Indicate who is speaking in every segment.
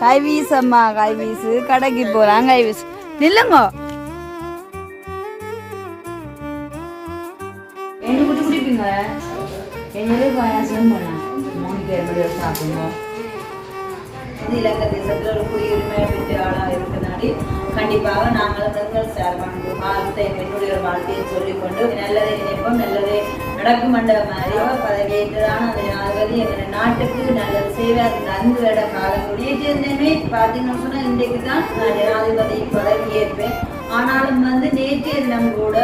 Speaker 1: கை வீசம்மா கை வீசு கடைக்கு போறான் கை வீசு நில்லுங்க. என்ன குட்டி குடிப்பீங்க? பாயாசம் சாப்பிடுங்க.
Speaker 2: இது இலங்கை ஒரு குடியுரிமை பெற்ற ஆளாக கண்டிப்பாக நாங்களும் எங்கள் சார் வாழ்த்தை என்னுடைய ஒரு வாழ்த்தையை சொல்லிக்கொண்டு நல்லதை நினைப்போம் நல்லதே நடக்கும் என்ற மாதிரி அந்த ஜனாதிபதி எங்கள் நாட்டுக்கு நல்லது செய்வார் இந்த அஞ்சு வருட காலக்கூடிய சேர்ந்தமே பார்த்தீங்கன்னு சொன்னால் இன்றைக்கு தான் நான் ஜனாதிபதி பதவி ஏற்பேன் ஆனாலும் வந்து நேற்று தினம் கூட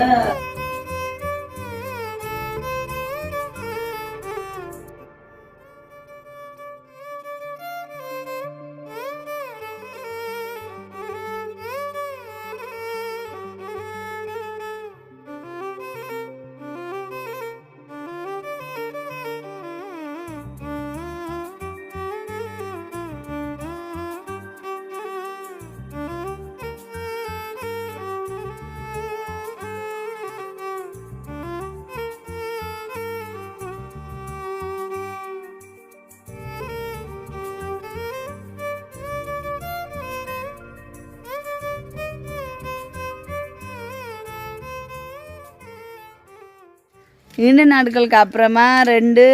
Speaker 1: நீண்ட நாட்களுக்கு அப்புறமா ரெண்டு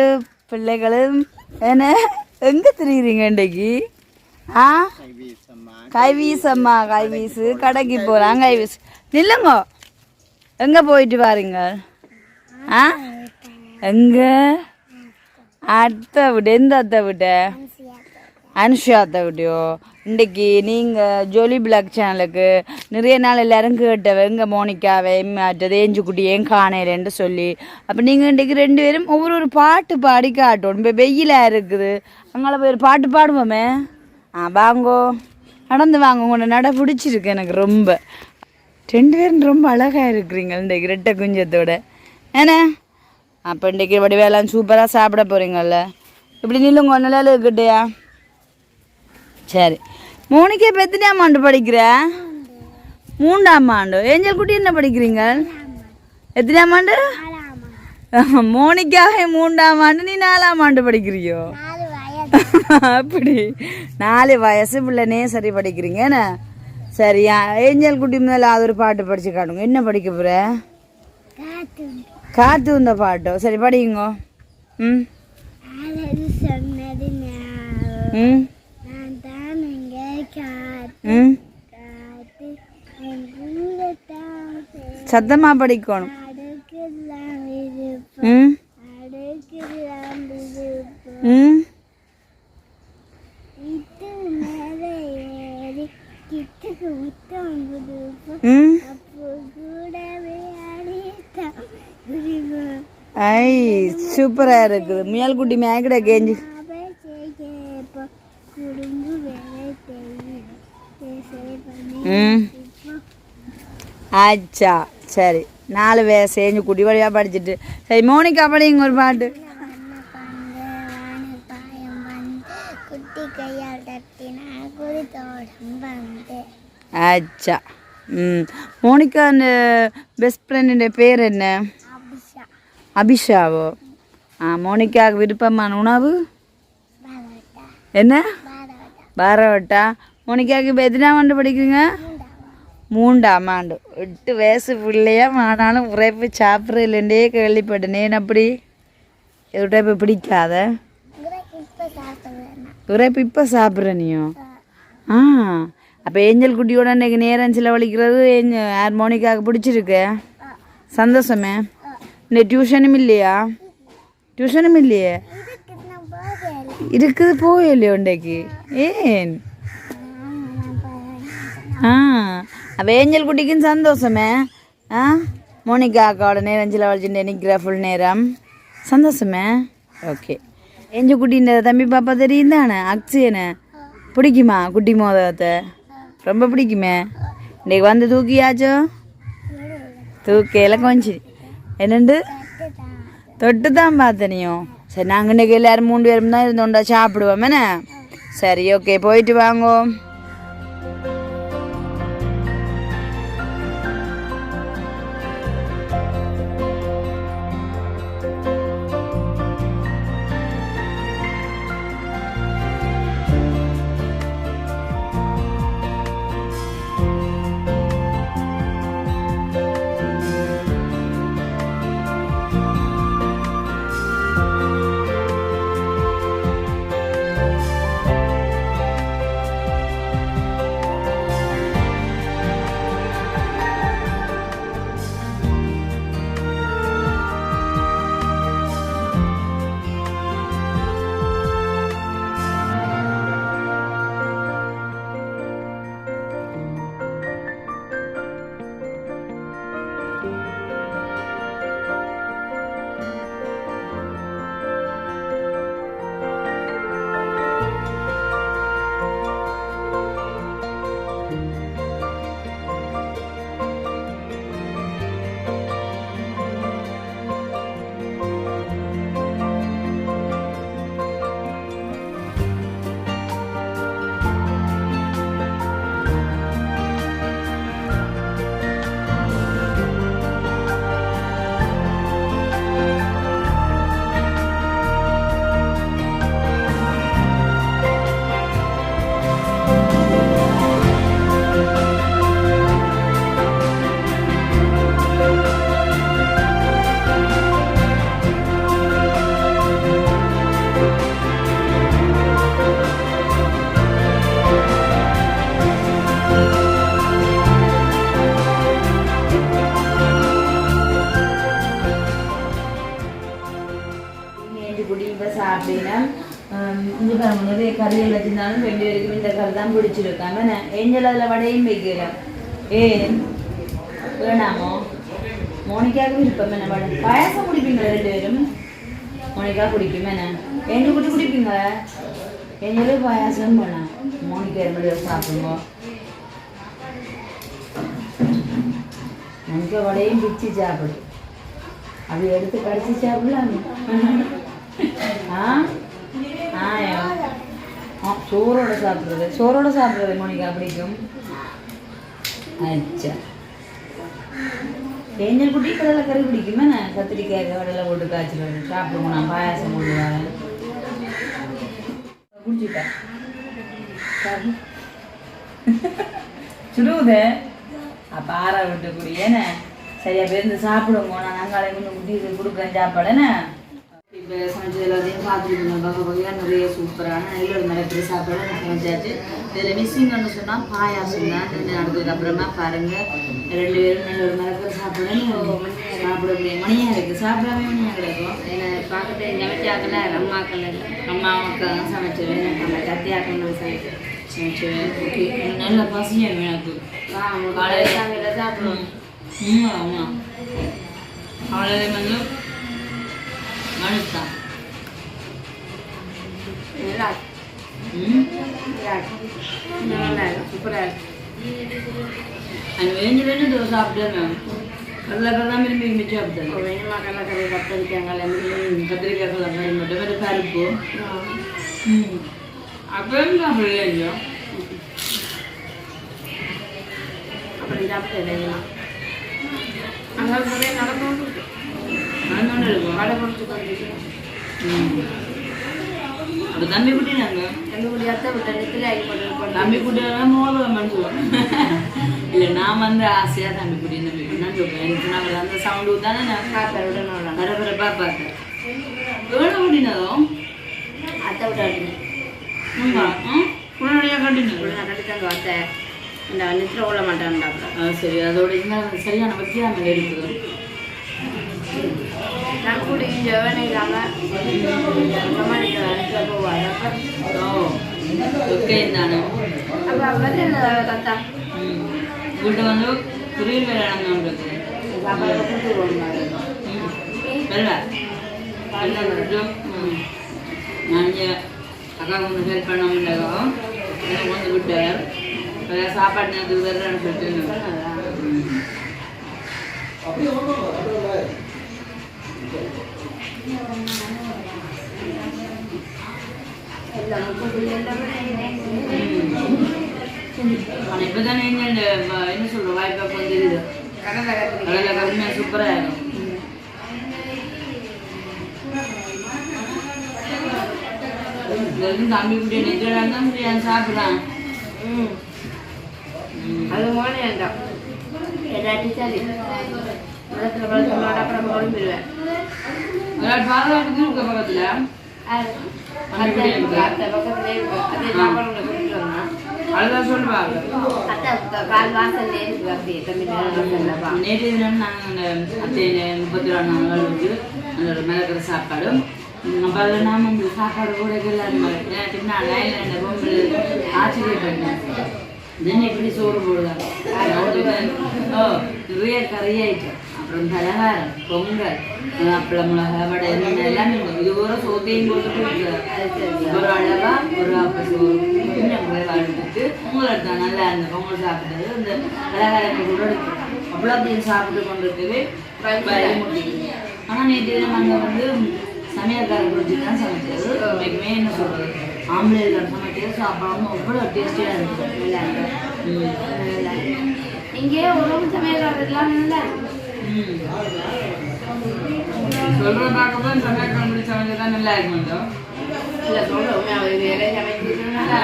Speaker 1: பிள்ளைகளும் என்ன? எங்க திரியுறீங்க இன்றைக்கு? ஆ? கை வீசம்மா கை வீசு கடைக்கு போகிறாங்க கை வீசு நில்லுங்க. எங்க போயிட்டு வாரீங்க? ஆ? எங்க? அத்தை விட எந்த அத்தை விட்ட அனுஷா அத்தை இன்றைக்கி நீங்கள் ஜோலி பிளாக் சேனலுக்கு நிறைய நாள் எல்லாரும் கேட்டவ எங்க மோனிகாவை மற்றது ஏஞ்சுக்குட்டி ஏன் காணையிலன்னு சொல்லி. அப்போ நீங்கள் இன்றைக்கி ரெண்டு பேரும் ஒவ்வொரு ஒரு பாட்டு பாடி காட்டணும் இப்போ வெயிலாக இருக்குது. அங்கே போய் ஒரு பாட்டு பாடுவோமே. ஆ வாங்கோ. நடந்து வாங்க. உங்களை நட பிடிச்சிருக்கு எனக்கு ரொம்ப. ரெண்டு பேரும் ரொம்ப அழகாக இருக்கிறீங்க இன்றைக்கு ரெட்டை குஞ்சத்தோட. ஏன்னா அப்போ இன்றைக்கி வடிவேலாம் சூப்பராக சாப்பிட போகிறீங்கல்ல இப்படி நில்லுங்க நல்லா இருக்கட்டையா? சரி. மோனிகா இப்போ எத்தனையாம் ஆண்டு படிக்கிற? மூன்றாம் ஆண்டு. ஏஞ்சல் குட்டி என்ன படிக்கிறீங்க? எத்தனையாம் ஆண்டு? மோனிக்காவே மூன்றாம் ஆண்டு நீ நாலாம் ஆண்டு படிக்கிறியோ? அப்படி. நாலு வயசு பிள்ளைனே சரி படிக்கிறீங்க என்ன? சரியா ஏஞ்சல் குட்டி மேலே அது ஒரு பாட்டு படிச்சு காட்டுங்க. என்ன படிக்க போற? காத்து வந்த பாட்டோ? சரி படிங்க ம். ம்.
Speaker 3: அடித்தான் விருப்பம்
Speaker 1: ஐ சூப்பரா இருக்குது முயல்குட்டி மேக்கட கேஞ்சி
Speaker 3: அவள் செய்யப்போ குடும்பு
Speaker 1: ம். ஆச்சா. சரி. நாலு வே செஞ்சு குட்டி வழியாக படிச்சுட்டு. சரி மோனிகா படிங்க ஒரு பாட்டு. ஆச்சா. ம். மோனிகா அந்த பெஸ்ட் ஃப்ரெண்டுடைய பேர் என்ன?
Speaker 3: அபிஷா.
Speaker 1: அபிஷாவோ? ஆ மோனிகாவுக்கு விருப்பமான உணவு? என்ன?
Speaker 3: பாரவட்டா
Speaker 1: மோனிகாவுக்கு இப்போ எத்தனாம் ஆண்டு படிக்கிறீங்க? மூன்றாம் ஆண்டு. எட்டு வயசு பிள்ளையா ஆனாலும் உரைப்பு சாப்பிட்றதுலேருந்தே கேள்விப்பட்டேன். அப்படி? உரைப்பு பிடிக்காத? உரைப்பு இப்போ சாப்பிட்ற நீயும் ஆ. அப்போ ஏஞ்சல் குட்டியோட இன்னைக்கு நேரம் செலவழிக்கிறது ஏஞ்ச ஹார்மோனிக்காவுக்கு பிடிச்சிருக்கு? சந்தோஷமே? இந்த டியூஷனும் இல்லையா? டியூஷனும் இல்லையே? இருக்குது போயில்லையோ இன்றைக்கு ஏன்? ஆ அப்போ ஏஞ்சல் குட்டிக்கும் சந்தோஷமே? ஆ மோனிகா அக்காவோட நேரம் செலவழிச்சுட்டு நிற்கிற ஃபுல் நேரம். சந்தோஷமே? ஓகே. ஏஞ்சல் குட்டின்ற தம்பி பாப்பா தெரியும் தானே? அக்ஷயனை. பிடிக்குமா குட்டி மோதகத்தை? ரொம்ப பிடிக்குமே? இன்றைக்கு வந்து தூக்கியாச்சோ? தூக்கையில் கொஞ்சம் என்னண்டு? தொட்டு தான் பார்த்தனியும் சரி நாங்கள் இன்றைக்கு எல்லாரும் மூணு பேரும் தான் இருந்தோண்டா சாப்பிடுவோம் என்ன? சரி ஓகே போயிட்டு வாங்கோ. Thank you. கறி தான் ஏஞ்சல் அதில் வடையும் வைக்கிறேன் ஏ வேணாமோ மோனிக்காவுக்கு விருப்பம் என்ன வடை பாயாசம் குடிப்பீங்களா ரெண்டு பேரும் மோனிக்கா குடிக்கும் என்ன எங்க குட்டி குடிப்பீங்க ஏஞ்சலும் பாயாசம் வேணாம் மோனிகா எப்படி சாப்பிடுங்க மோனிகா வடையும் பிச்சு சாப்பிடு அது எடுத்து கடிச்சு சாப்பிடலாம் ஆ ஆ சோறோட சாப்பிட்றது. சோறோட சாப்பிட்றது மோனிகா பிடிக்கும். அச்சா. ஏஞ்சல் குட்டி கடலை கறி பிடிக்குமே நான் கத்திரிக்காய் கடலை போட்டு காய்ச்சல் சாப்பிடுவோம் நான் பாயாசம் போட்டு வரேன். குடிச்சுட்டேன் சுடுவுதே அப்போ ஆற விட்டு குடி ஏன்னா சரியா பேருந்து சாப்பிடுவோம் நான் நாங்களே கொஞ்சம் குட்டி கொடுக்குறேன். சாப்பாடு என்ன? இப்போ சமைச்சது எல்லாத்தையும் பார்த்துருக்கோம் வகை வகையாக நிறைய சூப்பரான நல்ல நிறைய சாப்பாடு சமைச்சாச்சு. இதில் மிஸ்ஸிங்னு சொன்னால் பாயாசம் தான். நாளுக்கு அப்புறமா பாருங்க. ரெண்டு பேரும் நல்ல ஒரு நிறைய சாப்பிடணும். சாப்பிட முடியும் மணியாக இருக்குது சாப்பிடாம மணியாக கிடக்கும்.
Speaker 4: என்ன பார்க்கறது சமைச்சாக்கல அம்மாக்கள் இல்லை.
Speaker 1: அம்மாவுக்கு தான் சமைச்சது நம்ம கத்தியாக்கம் சமைச்சு சமைச்சது ஓகே நல்ல பசியும் எனக்கு. காலையில்
Speaker 4: காலையில் சாப்பிடுவோம்.
Speaker 1: ஆமாம் காலையில் வந்து மனுஷன்
Speaker 4: நல்லா
Speaker 1: ம்
Speaker 4: நல்லா நல்லா சூப்பராக இருக்கு
Speaker 1: அது வேண்டி வேண்டி தோசை சாப்பிட்டேன் கடலை கடலாம் விரும்பி விரும்பி சாப்பிட்டேன்
Speaker 4: வேணுமா கடலக்கறி கத்தரிக்காங்க
Speaker 1: கத்திரிக்காய் கடலை மட்டும் வேறு பருப்பு ம் அப்புறம் சாப்பிடல இல்லையோ
Speaker 4: அப்படி சாப்பிட்டு வேணுமா அங்கே
Speaker 1: அப்போ தம்பி குட்டி நாங்கள்
Speaker 4: ரெண்டு குடி அத்தை விட்ட நெத்தில ஆகி போட்டு
Speaker 1: தம்பி குட்டியெல்லாம் சொல்லுவேன் இல்லை நான் வந்து ஆசையாக தம்பி குட்டி தம்பி குட்டி தான் சொல்லுவேன் எனக்கு நாங்கள் அந்த சவுண்டு தானே நான்
Speaker 4: காப்பை விடணும்
Speaker 1: பரபரப்பாக பார்த்தேன் எவ்வளோ குட்டினதும்
Speaker 4: அத்தை. விட்டாரு
Speaker 1: உடனடியாக கட்டினது.
Speaker 4: நான் கட்டித்தாங்க அத்தை. இந்த நித்திர மாட்டான்டாப்புல
Speaker 1: ஆ, சரி அதோட இன்னும் சரியான பற்றி நம்ம இருக்குது.
Speaker 4: நான் கூட இங்கே வேணும் இல்லாமல் சமாளிக்க நித்திர போவார்
Speaker 1: ஓ ஓகே தானே
Speaker 4: அப்போ வந்து தத்தா
Speaker 1: ம் வீட்டை வந்து புரியல் வேலை நடந்துருக்கு என்ன என்ன வாய்ப்பா கொஞ்சம்
Speaker 4: கடலை
Speaker 1: இருக்கும் தம்பி முடியாது
Speaker 4: அது மோனே வேண்டாம் எல்லாத்தையும் சரி மதத்தில் பழத்தோட அப்புறம் குழம்பிடுவேன்
Speaker 1: அதுதான் சொல்லுவாங்க நேற்று தினம் நாங்கள் அத்தை முப்பத்தி ரெண்டு நாள் வந்து அந்த மிளகிற சாப்பாடு அப்போ அதில் நாம் இந்த சாப்பாடு கூட எல்லாரும் நான் லைனில் இந்த பொம்பு ஆச்சரியப்பட்டேன். தினம் எப்படி சோறு போடுவாங்க? ஓ நிறைய கறி ஐட்டம் அப்புறம் பலகாரம் பொங்கல் அப்பளம் மிளகா வடை எல்லாம் எல்லாமே இருக்கும். இது ஒரு சோத்தையும் போட்டு ஒரு அளவா ஒரு அப்ப சோறு கொஞ்சம் பொங்கல் நல்லா இருந்த பொங்கல் சாப்பிட்டது இந்த பலகாரத்தை கூட எடுத்து அவ்வளோ அப்படியே சாப்பிட்டு கொண்டு இருக்கவே ஆனால் நேற்று தினம் அங்கே வந்து சமையல்காரர் குறிச்சு தான் சமைச்சது எப்பவுமே என்ன சொல்றது? ஆம்பளைகள் சமைக்கிறது சாப்பிடாம அவ்வளோ டேஸ்டியாக இருந்துச்சு.
Speaker 4: நல்லா இங்கே ஒரு சமையல்காரர்லாம் நல்லா
Speaker 1: இருக்கும் சொல்ற பார்க்கும்போது சமையல்காரர் பிடிச்ச சமைச்சது தான் நல்லா
Speaker 4: இல்லை சொல்கிறோம் அவர் வேலை சமைச்சு நல்லா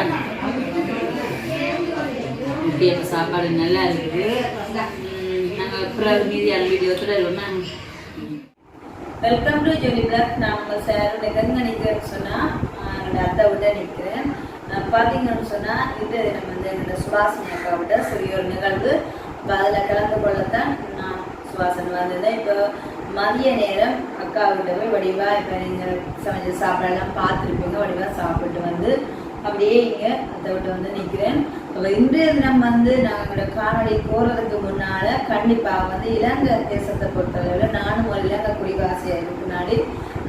Speaker 1: இப்படி சாப்பாடு நல்லா இருக்குது. நாங்கள் அப்புறம் மீதியான வீடியோ தொடருவோம்னா வெல்கம் டு ஜோலி பிளாக் நான் உங்கள் சார் எங்கே நிற்கிறேன்னு சொன்னால் என்னோட அத்தை விட நிற்கிறேன் பார்த்தீங்கன்னு சொன்னால் இது நம்ம வந்து என்னோட சுவாசனை அக்கா விட சரி ஒரு நிகழ்வு. அதில் கலந்து கொள்ளத்தான் நான் வந்தது. இப்போ மதிய நேரம் அக்கா கிட்ட போய் வடிவா இப்போ நீங்கள் சமைச்ச சாப்பாடெல்லாம் பார்த்துருப்பீங்க. வடிவா சாப்பிட்டு வந்து அப்படியே இங்கே அதை விட்டு வந்து நிற்கிறேன் அப்போ இன்றைய தினம் வந்து நாங்களோட காணொலி போகிறதுக்கு முன்னால் கண்டிப்பாக வந்து இலங்கை தேசத்தை பொறுத்தளவில் நானும் ஒரு இலங்கை குடிவாசியாக இருக்குனாடி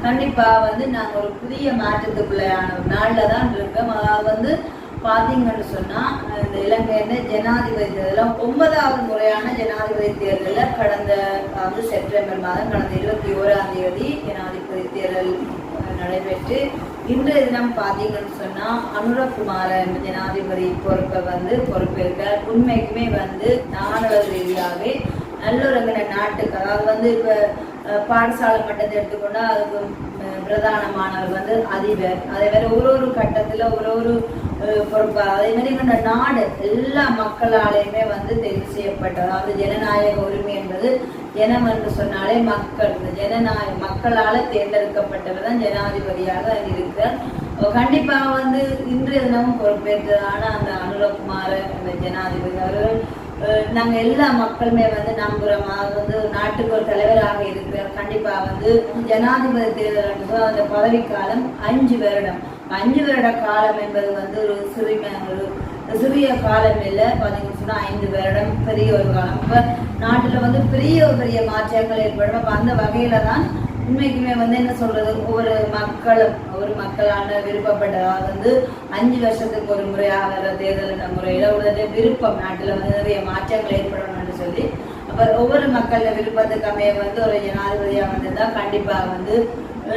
Speaker 1: கண்டிப்பாக வந்து நாங்கள் ஒரு புதிய மாற்றத்துக்குள்ளையான நாளில் தான் இருக்கோம். அதாவது வந்து பார்த்தீங்கன்னு சொன்னால் இந்த இலங்கையில் ஜனாதிபதி தேர்தலில் ஒன்பதாவது முறையான ஜனாதிபதி தேர்தலில் கடந்த வந்து செப்டம்பர் மாதம் கடந்த இருபத்தி ஓராம் தேதி ஜனாதிபதி தேர்தல் நடைபெற்று இன்றைய தினம் பார்த்தீங்கன்னு சொன்னால் அனுரகுமார ஜனாதிபதி பொறுப்பை வந்து பொறுப்பேற்கிறார் உண்மைக்குமே வந்து நாடக ரீதியாகவே நல்ல நாட்டுக்கு அதாவது வந்து இப்போ பாடசாலை மட்டத்தை எடுத்துக்கொண்டால் அதுக்கு பிரதானமானவர் வந்து அதிபர். அதே மாதிரி ஒரு ஒரு கட்டத்தில் ஒரு ஒரு அஹ், அதே மாதிரி எங்கட நாடு எல்லா மக்களாலேயுமே வந்து தெரிவு செய்யப்பட்டது அதாவது ஜனநாயக உரிமை என்பது ஜனம் என்று சொன்னாலே மக்கள். இந்த ஜனநாயக மக்களால் தேர்ந்தெடுக்கப்பட்டவர் தான் ஜனாதிபதியாக இருக்கிறார். கண்டிப்பாக வந்து இன்றைய தினமும் பொறுப்பேற்றதான அந்த அனுரகுமார அந்த ஜனாதிபதி அவர்கள் நாங்கள் நாங்க எல்லா மக்களுமே வந்து நம்புறோம். வந்து நாட்டுக்கு ஒரு தலைவராக இருக்கிறார் கண்டிப்பா வந்து ஜனாதிபதி தேர்தல் என்பது அந்த பதவிக்காலம் அஞ்சு வருடம். அஞ்சு வருட காலம் என்பது வந்து ஒரு சிறும ஒரு சிறிய காலம் இல்லை. பார்த்தீங்கன்னு சொன்னால் ஐந்து வருடம் பெரிய ஒரு காலம். இப்போ நாட்டில் வந்து பெரிய ஒரு பெரிய மாற்றங்கள் ஏற்படும். அப்போ அந்த வகையில தான் உண்மைக்குமே வந்து என்ன சொல்றது ஒவ்வொரு மக்களும் ஒரு மக்களான விருப்பப்பட்டதாக வந்து அஞ்சு வருஷத்துக்கு ஒரு முறையாக வர தேர்தல் என்ற முறையில உடனே விருப்பம் நாட்டுல வந்து நிறைய மாற்றங்கள் ஏற்படணும்னு சொல்லி அப்ப ஒவ்வொரு மக்கள விருப்பத்துக்கு அமைய வந்து ஒரு ஜனாதிபதியா வந்திருந்தா கண்டிப்பா வந்து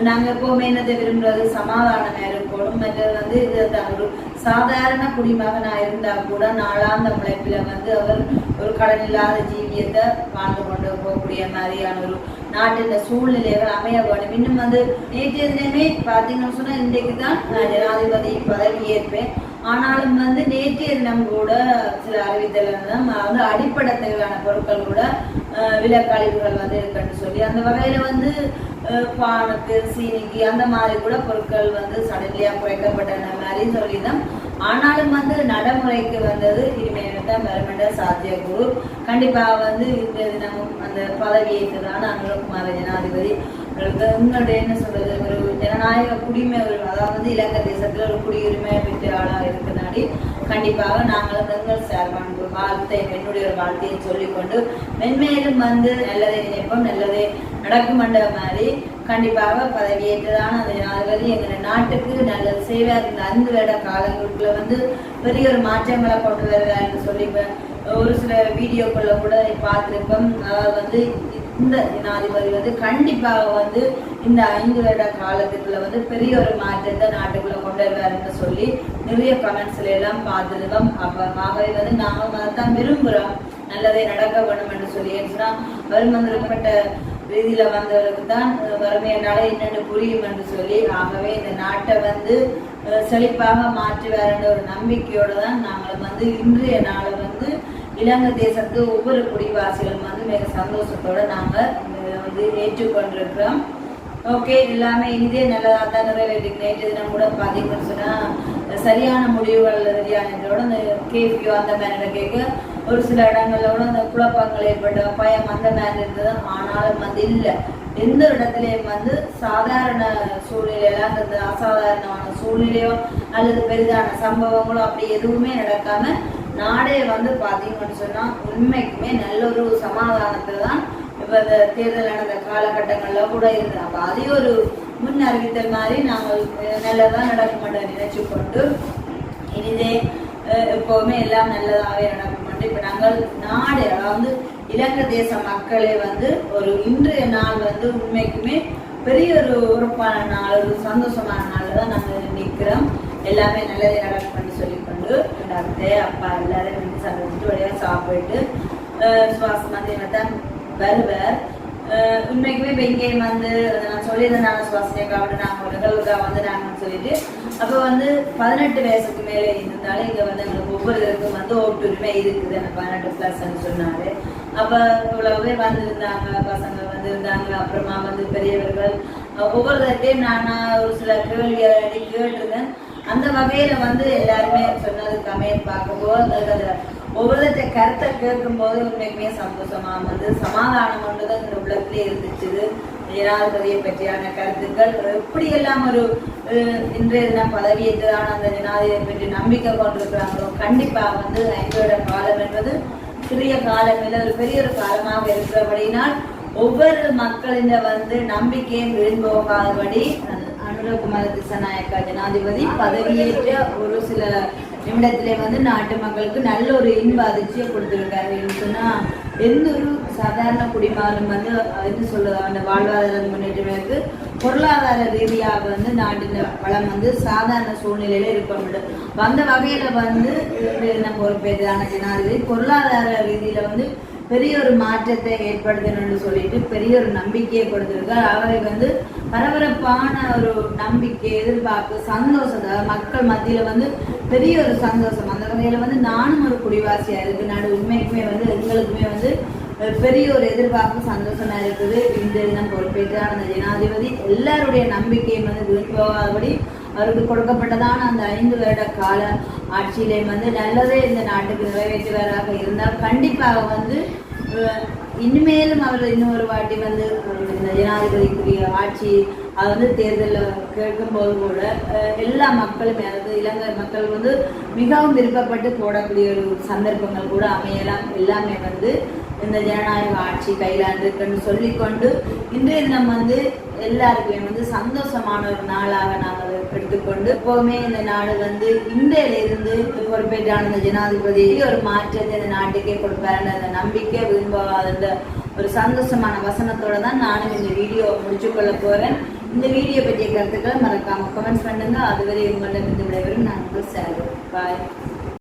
Speaker 1: நாங்க எப்பவுமே என்னத்தை விரும்புறது சமாதானம் இருக்கணும் மற்றது வந்து இது ஒரு சாதாரண குடிமகனா இருந்தா கூட நாளாந்த முளைப்பில வந்து அவர் ஒரு கடன் இல்லாத ஜீவியத்தை வாழ்ந்து கொண்டு போகக்கூடிய மாதிரியான ஒரு நாட்டின் சூழ்நிலைகள் அமைய வேண்டும். இன்னும் வந்து நேற்றைய தினமே பார்த்தீங்கன்னு சொன்னா இன்றைக்கு தான் நான் ஜனாதிபதி பதவி ஏற்பேன். ஆனாலும் வந்து நேற்றைய தினம் கூட சில அறிவித்தலாம் வந்து அடிப்படை தேவையான பொருட்கள் கூட விலக்கழிவுகள் வந்து இருக்குன்னு சொல்லி அந்த வகையில வந்து பானுக்கு சீனிக்கு அந்த மாதிரி கூட பொருட்கள் வந்து சடன்லியாக குறைக்கப்பட்டன மாதிரி சொல்லி தான் ஆனாலும் வந்து நடைமுறைக்கு வந்தது இனிமேல் தான் சாத்திய குரு கண்டிப்பாக வந்து இந்த தினமும் அந்த பதவியேற்றதான அனுரகுமார ஜனாதிபதி அவருக்கு உங்களுடைய என்ன சொல்றது ஒரு ஜனநாயக குடிமை ஒரு அதாவது வந்து இலங்கை தேசத்துல ஒரு குடியுரிமை பெற்ற ஆளாக இருக்கிறனாடி கண்டிப்பாக நாங்களும் எங்கள் சார்பான வாழ்த்தை என்னுடைய ஒரு வாழ்த்தையை சொல்லிக்கொண்டு மென்மேலும் வந்து நல்லதை நினைப்போம் நல்லதே நடக்கும் மாதிரி கண்டிப்பாக பதவியேற்றதான அந்த ஜனாதிபதி எங்கள் நாட்டுக்கு நல்ல சேவையாக அந்த ஐந்து வருட காலங்களுக்குள்ள வந்து பெரிய ஒரு மாற்றங்களை கொண்டு வருவார்னு சொல்லி ஒரு சில வீடியோக்குள்ள கூட பார்த்துருப்போம். அதாவது வந்து இந்த ஜனாதிபதி வந்து கண்டிப்பாக வந்து இந்த ஐந்து வருட காலத்துக்குள்ள வந்து பெரிய ஒரு மாற்றத்தை நாட்டுக்குள்ள கொண்டு வருவாருன்னு சொல்லி நிறைய கமெண்ட்ஸ்ல எல்லாம் பார்த்துருக்கோம். அப்ப ஆகவே வந்து நாங்கள் தான் விரும்புகிறோம் நல்லதே நடக்க வேணும் என்று சொல்லி. ஏன்னா வருமந்திரப்பட்ட ரீதியில வந்தவருக்கு தான் வறுமையினால என்னென்னு புரியும் என்று சொல்லி ஆகவே இந்த நாட்டை வந்து செழிப்பாக மாற்றி வரேன்ற ஒரு நம்பிக்கையோடு தான் நாங்கள் வந்து இன்றைய நாளை இலங்கை தேசத்து ஒவ்வொரு குடிவாசிகளும் வந்து மிக சந்தோஷத்தோட நாங்கள் இதை வந்து ஏற்றுக்கொண்டிருக்கிறோம். ஓகே எல்லாமே இதே நல்லதாக தான் நிறைவேற்றிருக்கு நேற்று தினம் கூட பார்த்தீங்கன்னு சொன்னால் சரியான முடிவுகள் சரியானதோட இந்த கேபியோ அந்த மாதிரி கேட்க ஒரு சில இடங்கள்ல கூட அந்த குழப்பங்கள் ஏற்பட்ட பயம் அந்த மாதிரி இருந்தது. ஆனாலும் வந்து இல்லை. எந்த இடத்துலையும் வந்து சாதாரண சூழ்நிலையெல்லாம் இந்த அசாதாரணமான சூழ்நிலையோ அல்லது பெரிதான சம்பவங்களோ அப்படி எதுவுமே நடக்காம நாடே வந்து பார்த்தீங்கன்னு சொன்னால் உண்மைக்குமே நல்ல ஒரு சமாதானத்தில் தான் இப்போ இந்த தேர்தல் நடந்த காலகட்டங்களில் கூட இருந்தது அப்போ அதே ஒரு முன் அறிவித்தல் மாதிரி நாங்கள் நல்லதாக நல்லதா நினைச்சு கொண்டு இனிதே எப்போவுமே எப்பவுமே எல்லாம் நல்லதாகவே நடக்கும். இப்போ நாங்கள் நாடு அதாவது இலங்கை தேச மக்களே வந்து ஒரு இன்றைய நாள் வந்து உண்மைக்குமே பெரிய ஒரு உறுப்பான நாள் ஒரு சந்தோஷமான நாளில் தான் நாங்கள் நிற்கிறோம் எல்லாமே நல்லதே நடக்கும்னு சொல்லிக்கொண்டு எங்க அப்பா எல்லாரும் வந்து சந்திச்சுட்டு வழியாக சாப்பிட்டு சுவாசமாக சுவாசம் வந்து என்ன தான் வருவேன் உண்மைக்குமே இப்போ இங்கே வந்து நான் சொல்லியிருந்தேன் நான் சுவாசனைக்காக நாங்கள் ஒரு நிகழ்வுக்காக வந்து நாங்கள் சொல்லிட்டு அப்போ வந்து பதினெட்டு வயசுக்கு மேலே இருந்தாலும் இங்கே வந்து எங்களுக்கு ஒவ்வொருத்தருக்கும் வந்து ஓட்டுரிமை இருக்குது எனக்கு பதினெட்டு ப்ளஸ்ன்னு சொன்னாரு அப்போ இவ்வளவு வந்திருந்தாங்க பசங்க வந்திருந்தாங்க அப்புறமா வந்து பெரியவர்கள் அஹ் ஒவ்வொருத்தர்கிட்டையும் நான் ஒரு சில கேள்வி கேட்டிருந்தேன் அந்த வகையில வந்து எல்லாருமே சொன்னது கமெண்ட் பார்க்கும்போது அந்த ஒவ்வொருத்த கருத்தை கேட்கும் போது உண்மைக்குமே சந்தோஷமா வந்து சமாதானம் கொண்டது அந்த உள்ளத்திலே இருந்துச்சு ஜனாதிபதியை பற்றியான கருத்துக்கள் எப்படியெல்லாம் ஒரு இன்றைய தினம் அந்த ஜனாதிபதியை பற்றி நம்பிக்கை கொண்டிருக்கிறாங்களோ கண்டிப்பா வந்து ஐந்தோட காலம் என்பது சிறிய காலம் இல்லை ஒரு பெரிய ஒரு காலமாக இருக்கிறபடினால் ஒவ்வொரு மக்களின் வந்து நம்பிக்கையும் வீண் போகாதபடி அனுரகுமார ஜனாதிபதி பதவியேற்ற ஒரு சில நிமிடத்திலே வந்து நாட்டு மக்களுக்கு நல்ல ஒரு இன்ப அதிர்ச்சியை கொடுத்திருக்காரு என்று சொன்னா எந்த ஒரு சாதாரண குடிமகனும் வந்து என்ன சொல்றது அந்த வாழ்வாதார முன்னேற்றங்களுக்கு பொருளாதார ரீதியாக வந்து நாட்டின் வளம் வந்து சாதாரண சூழ்நிலையில இருக்க முடியும் அந்த வகையில வந்து நம்ம பொறுப்பேற்றான ஜனாதிபதி. பொருளாதார ரீதியில வந்து பெரிய ஒரு மாற்றத்தை ஏற்படுத்தணும்னு சொல்லிட்டு பெரிய ஒரு நம்பிக்கையை கொடுத்துருக்கார். அவரை வந்து பரபரப்பான ஒரு நம்பிக்கை எதிர்பார்ப்பு சந்தோஷத்தை மக்கள் மத்தியில வந்து பெரிய ஒரு சந்தோஷம். அந்த வகையில வந்து நானும் ஒரு குடிவாசியா இருக்கு நான் உண்மைக்குமே வந்து எங்களுக்குமே வந்து பெரிய ஒரு எதிர்பார்ப்பு சந்தோஷமா இருக்குது. இந்த தினம் பொறுப்பேற்றான அந்த ஜனாதிபதி. எல்லாருடைய நம்பிக்கையும் வந்து வீண் போகாதபடி அவருக்கு கொடுக்கப்பட்டதான அந்த ஐந்து வருட கால ஆட்சியிலே வந்து நல்லதே இந்த நாட்டுக்கு நிறைவேற்றுவராக இருந்தால் கண்டிப்பாக வந்து இனிமேலும் அவர் இன்னொரு வாட்டி வந்து இந்த ஜனாதிபதிக்குரிய ஆட்சி அது வந்து தேர்தலில் கேட்கும்போது கூட எல்லா மக்களுமே அதாவது இலங்கை மக்கள் வந்து மிகவும் விருப்பப்பட்டு போடக்கூடிய ஒரு சந்தர்ப்பங்கள் கூட அமையலாம். எல்லாமே வந்து இந்த ஜனநாயக ஆட்சி கையிலாண்டு இருக்குன்னு சொல்லிக்கொண்டு இன்றைய தினம் வந்து எல்லாருக்குமே வந்து சந்தோஷமான ஒரு நாளாக நாங்கள் எடுத்துக்கொண்டு எப்போவுமே இந்த நாடு வந்து இந்தியிலிருந்து இருந்து பொறுப்பேற்றான இந்த ஜனாதிபதி ஒரு மாற்றத்தை இந்த நாட்டுக்கே கொடுப்பாருன்ற அந்த நம்பிக்கை விரும்பாத ஒரு சந்தோஷமான வசனத்தோடு தான் நானும் இந்த வீடியோ முடிச்சு கொள்ள இந்த வீடியோ பற்றிய கருத்துக்களை மறக்காமல் கமெண்ட்ஸ் பண்ணுங்கள் அதுவரை உங்களிடம் இந்த விடைபெறும். நான் சார் பாய்